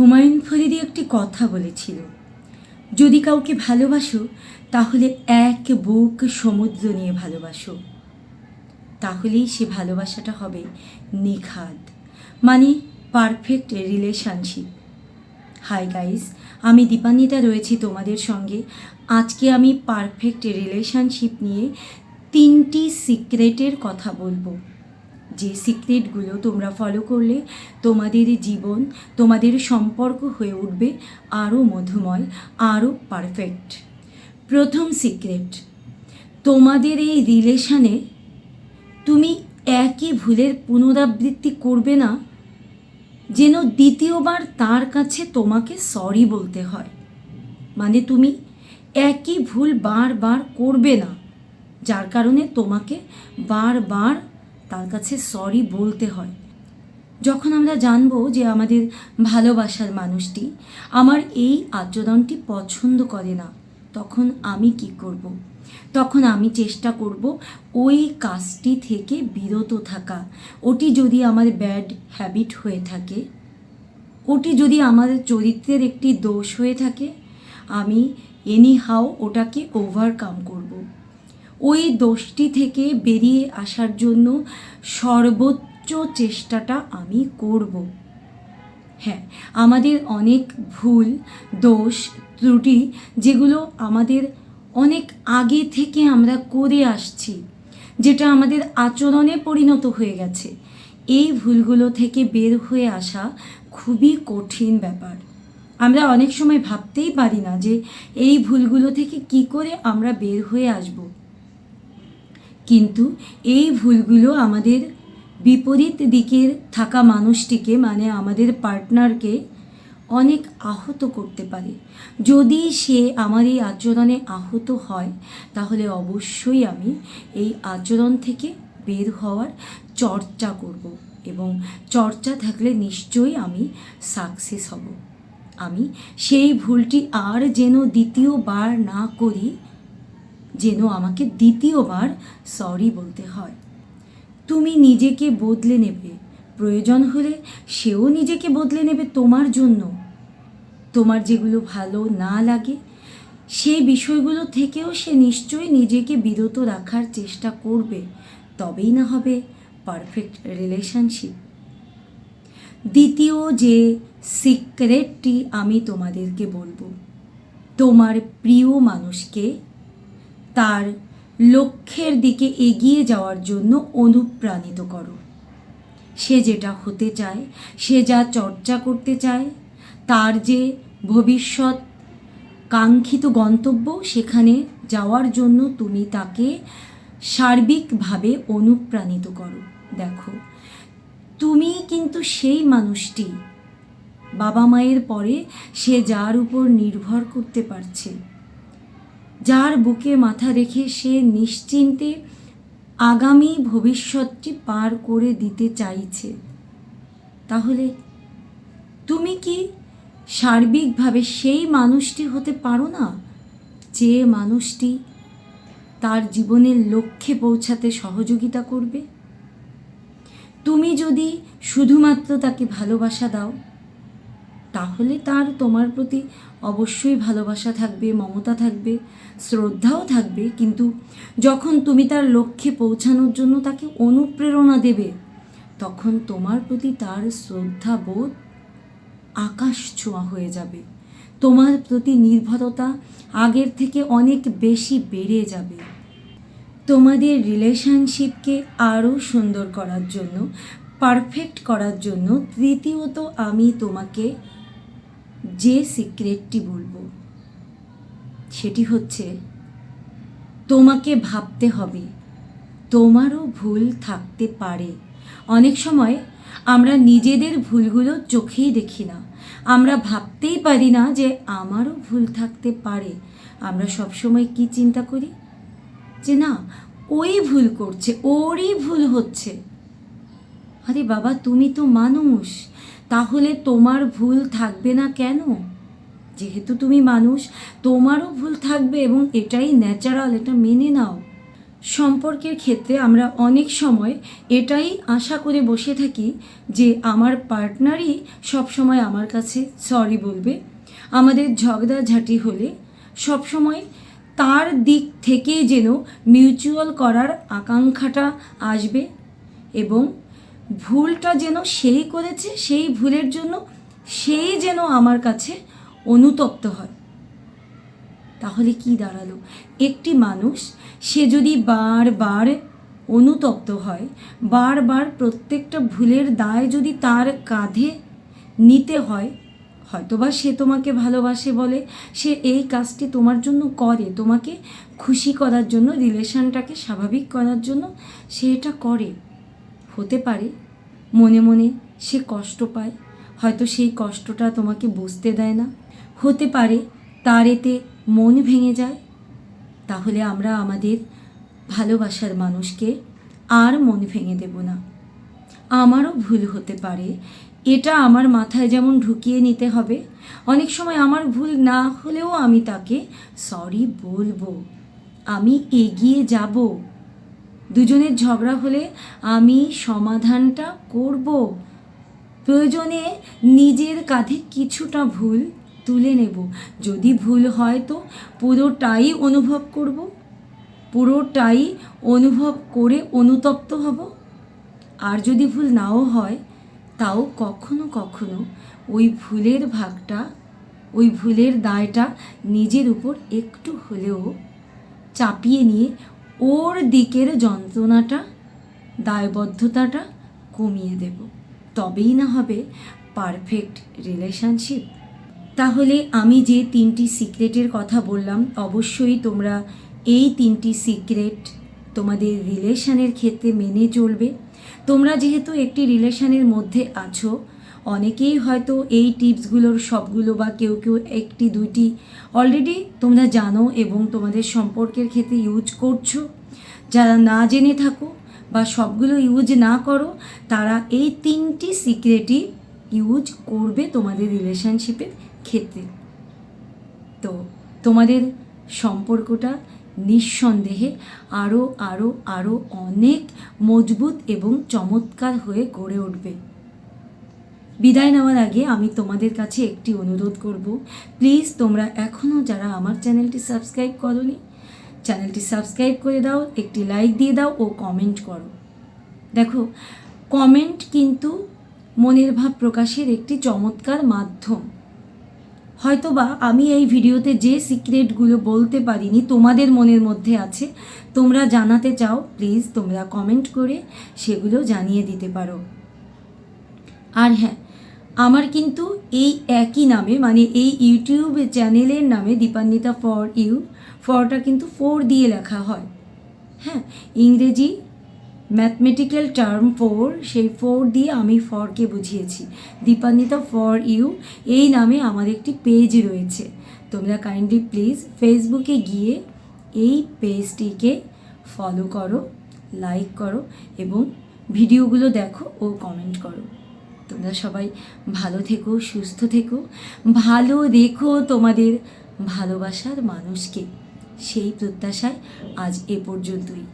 হুমায়ুন ফরিদি একটি কথা বলেছিল, যদি কাউকে ভালোবাসো, তাহলে এক বুক সমুদ্র নিয়ে ভালোবাসো। তাহলেই সে ভালোবাসাটা হবে নিখাদ মানে পারফেক্ট রিলেশনশিপ হাই গাইস আমি দীপান্বিতা রয়েছি তোমাদের সঙ্গে। আজকে আমি পারফেক্ট রিলেশনশিপ নিয়ে তিনটি সিক্রেটের কথা বলব। যে সিক্রেটগুলো তোমরা ফলো করলে তোমাদের জীবন, তোমাদের সম্পর্ক হয়ে উঠবে আরও মধুময় আরও পারফেক্ট প্রথম সিক্রেট, তোমাদের এই রিলেশানে তুমি একই ভুলের পুনরাবৃত্তি করবে না, যেন দ্বিতীয়বার তার কাছে তোমাকে সরি বলতে হয়। মানে তুমি একই ভুল বারবার করবে না, যার কারণে তোমাকে বারবার তার কাছে সরি বলতে হয় যখন আমরা জানব যে আমাদের ভালোবাসার মানুষটি আমার এই আচরণটি পছন্দ করে না, তখন আমি কি করব। তখন আমি চেষ্টা করব ওই কাজটি থেকে বিরত থাকা ওটি যদি আমার ব্যাড হ্যাবিট হয়ে থাকে, ওটি যদি আমার চরিত্রের একটি দোষ হয়ে থাকে, আমি এনি হাও ওটাকে ওভারকাম করব। ওই দোষটি থেকে বেরিয়ে আসার জন্য সর্বোচ্চ চেষ্টাটা আমি করব। হ্যাঁ আমাদের অনেক ভুল, দোষ, ত্রুটি যেগুলো আমাদের অনেক আগে থেকে আমরা করে আসছি, যেটা আমাদের আচরণে পরিণত হয়ে গেছে, এই ভুলগুলো থেকে বের হয়ে আসা খুবই কঠিন ব্যাপার। আমরা অনেক সময় ভাবতেই পারি না যে এই ভুলগুলো থেকে কি করে আমরা বের হয়ে আসব। কিন্তু এই ভুলগুলো আমাদের বিপরীত দিকের থাকা মানুষটিকে মানে আমাদের পার্টনারকে অনেক আহত করতে পারে। যদি সে আমার এই আচরণে আহত হয়, তাহলে অবশ্যই আমি এই আচরণ থেকে বের হওয়ার চর্চা করব এবং চর্চা থাকলে নিশ্চয়ই আমি সাকসেস হব। আমি সেই ভুলটি আর যেন দ্বিতীয়বার না করি যেন আমাকে দ্বিতীয়বার সরি বলতে হয়। তুমি নিজেকে বদলে নেবে। প্রয়োজন হলে সেও নিজেকে বদলে নেবে তোমার জন্য। তোমার যেগুলো ভালো না লাগে সেই বিষয়গুলো থেকেও সে নিশ্চয়ই নিজেকে বিরত রাখার চেষ্টা করবে। তবেই না হবে পারফেক্ট রিলেশনশিপ দ্বিতীয় যে সিক্রেটটি আমি তোমাদেরকে বলব, তোমার প্রিয় মানুষকে তার লক্ষ্যের দিকে এগিয়ে যাওয়ার জন্য অনুপ্রাণিত করো। সে যেটা হতে চায়, সে যা চর্চা করতে চায়, তার যে ভবিষ্যৎ কাঙ্ক্ষিত গন্তব্য, সেখানে যাওয়ার জন্য তুমি তাকে সার্বিকভাবে অনুপ্রাণিত করো। দেখো, তুমি কিন্তু সেই মানুষটি। বাবা মায়ের পরে সে যার উপর নির্ভর করতে পারছে। যার বুকে মাথা রেখে সে নিশ্চিন্তে আগামী ভবিষ্যৎটি পার করে দিতে চাইছে। তাহলে তুমি কি সার্বিকভাবে সেই মানুষটি হতে পারো না, যে মানুষটি তার জীবনের লক্ষ্যে পৌঁছাতে সহযোগিতা করবে? তুমি যদি শুধুমাত্র তাকে ভালোবাসা দাও তাহলে তার তোমার প্রতি অবশ্যই ভালোবাসা থাকবে, মমতা থাকবে, শ্রদ্ধাও থাকবে। কিন্তু যখন তুমি তার লক্ষ্যে পৌঁছানোর জন্য তাকে অনুপ্রেরণা দেবে, তখন তোমার প্রতি তার শ্রদ্ধা বোধ আকাশ ছোঁয়া হয়ে যাবে। তোমার প্রতি নির্ভরতা আগের থেকে অনেক বেশি বেড়ে যাবে। তোমাদের রিলেশনশিপকে আরও সুন্দর করার জন্য, পারফেক্ট করার জন্য তৃতীয়ত আমি তোমাকে যে সিক্রেটটি বলব, সেটি হচ্ছে, তোমাকে ভাবতে হবে, তোমারও ভুল থাকতে পারে। অনেক সময় আমরা নিজেদের ভুলগুলো চোখেই দেখি না। আমরা ভাবতেই পারি না যে আমারও ভুল থাকতে পারে। আমরা সবসময় কি চিন্তা করি? যে না, ওই ভুল করছে, ওরই ভুল হচ্ছে। আরে বাবা, তুমি তো মানুষ। তাহলে তোমার ভুল থাকবে না কেন? যেহেতু তুমি মানুষ, তোমারও ভুল থাকবে এবং এটাই ন্যাচারাল এটা মেনে নাও। সম্পর্কের ক্ষেত্রে আমরা অনেক সময় এটাই আশা করে বসে থাকি যে আমার পার্টনারই সবসময় আমার কাছে সরি বলবে। আমাদের ঝগড়াঝাটি হলে সবসময় তার দিক থেকে যেন মিউচুয়াল করার আকাঙ্ক্ষাটা আসবে এবং ভুলটা যেন সেই করেছে, সেই ভুলের জন্য সেই যেন আমার কাছে অনুতপ্ত হয়। তাহলে কি দাঁড়াল? একটি মানুষ, সে যদি বারবার অনুতপ্ত হয়, বারবার প্রত্যেকটা ভুলের দায় যদি তার কাঁধে নিতে হয়, হয়তোবা সে তোমাকে ভালোবাসে বলে, সে এই কাজটি তোমার জন্য করে, তোমাকে খুশি করার জন্য, রিলেশনটাকে স্বাভাবিক করার জন্য সে এটা করে। হতে পারে। মনে মনে সে কষ্ট পায়। হয়তো সেই কষ্টটা তোমাকে বুঝতে দেয় না। হতে পারে তার এতে মন ভেঙে যায়। তাহলে আমরা আমাদের ভালোবাসার মানুষকে আর মন ভেঙে দেব না। আমারও ভুল হতে পারে। এটা আমার মাথায় যেমন ঢুকিয়ে নিতে হবে, অনেক সময় আমার ভুল না হলেও আমি তাকে সরি বলব। আমি এগিয়ে যাব। দুজনের ঝগড়া হলে আমি সমাধানটা করব। প্রয়োজনে নিজের কাঁধে কিছুটা ভুল তুলে নেব। যদি ভুল হয় তো পুরোটাই অনুভব করব। পুরোটাই অনুভব করে অনুতপ্ত হব। আর যদি ভুল নাও হয়, তাও কখনো কখনো ওই ভুলের ভাগটা, ওই ভুলের দায়টা নিজের উপর একটু হলেও চাপিয়ে নিয়ে ওর দিকের যন্ত্রণাটা, দায়বদ্ধতাটা কমিয়ে দেব। তবেই না হবে পারফেক্ট রিলেশনশিপ তাহলে আমি যে তিনটি সিক্রেটের কথা বললাম, অবশ্যই তোমরা এই তিনটি সিক্রেট তোমাদের রিলেশনের ক্ষেত্রে মেনে চলবে। তোমরা যেহেতু একটি রিলেশনের মধ্যে আছো অনেকেই হয়তো এই টিপসগুলোর সবগুলো বা কেউ কেউ একটি, দুইটি অলরেডি তোমরা জানো এবং তোমাদের সম্পর্কের ক্ষেত্রে ইউজ করছ। যারা না জেনে থাকো বা সবগুলো ইউজ না করো, তারা এই তিনটি সিক্রেটই ইউজ করবে তোমাদের রিলেশনশিপের ক্ষেত্রে। তো তোমাদের সম্পর্কটা নিঃসন্দেহে আরও আরও আরও অনেক মজবুত এবং চমৎকার হয়ে গড়ে উঠবে। বিদায় নেওয়ার আগে আমি তোমাদের কাছে একটি অনুরোধ করব। প্লিজ তোমরা এখনও যারা আমার চ্যানেলটি সাবস্ক্রাইব করনি, চ্যানেলটি সাবস্ক্রাইব করে দাও, একটি লাইক দিয়ে দাও ও কমেন্ট করো। দেখো, কমেন্ট কিন্তু মনের ভাব প্রকাশের একটি চমৎকার মাধ্যম। হয়তোবা আমি এই ভিডিওতে যে সিক্রেটগুলো বলতে পারিনি তোমাদের মনের মধ্যে আছে, তোমরা জানাতে চাও, প্লিজ তোমরা কমেন্ট করে সেগুলো জানিয়ে দিতে পারো। আর হ্যাঁ আমার কিন্তু এই একই নামে মানে এই ইউটিউব চ্যানেলের নামে দীপান্বিতা ফর ইউ ফরটা কিন্তু ফোর দিয়ে লেখা হয়। হ্যাঁ ইংরেজি ম্যাথমেটিক্যাল টার্ম ফোর সেই ফোর দিয়ে আমি ফরকে বুঝিয়েছি। দীপান্বিতা ফর ইউ এই নামে আমার একটি পেজ রয়েছে। তোমরা কাইন্ডলি প্লিজ ফেসবুকে গিয়ে এই পেজটিকে ফলো করো লাইক করো এবং ভিডিওগুলো দেখো ও কমেন্ট করো। তোমরা সবাই ভালো থেকো, সুস্থ থেকো। ভালো রেখো তোমাদের ভালোবাসার মানুষকে। সেই প্রত্যাশায় আজ এ পর্যন্তই।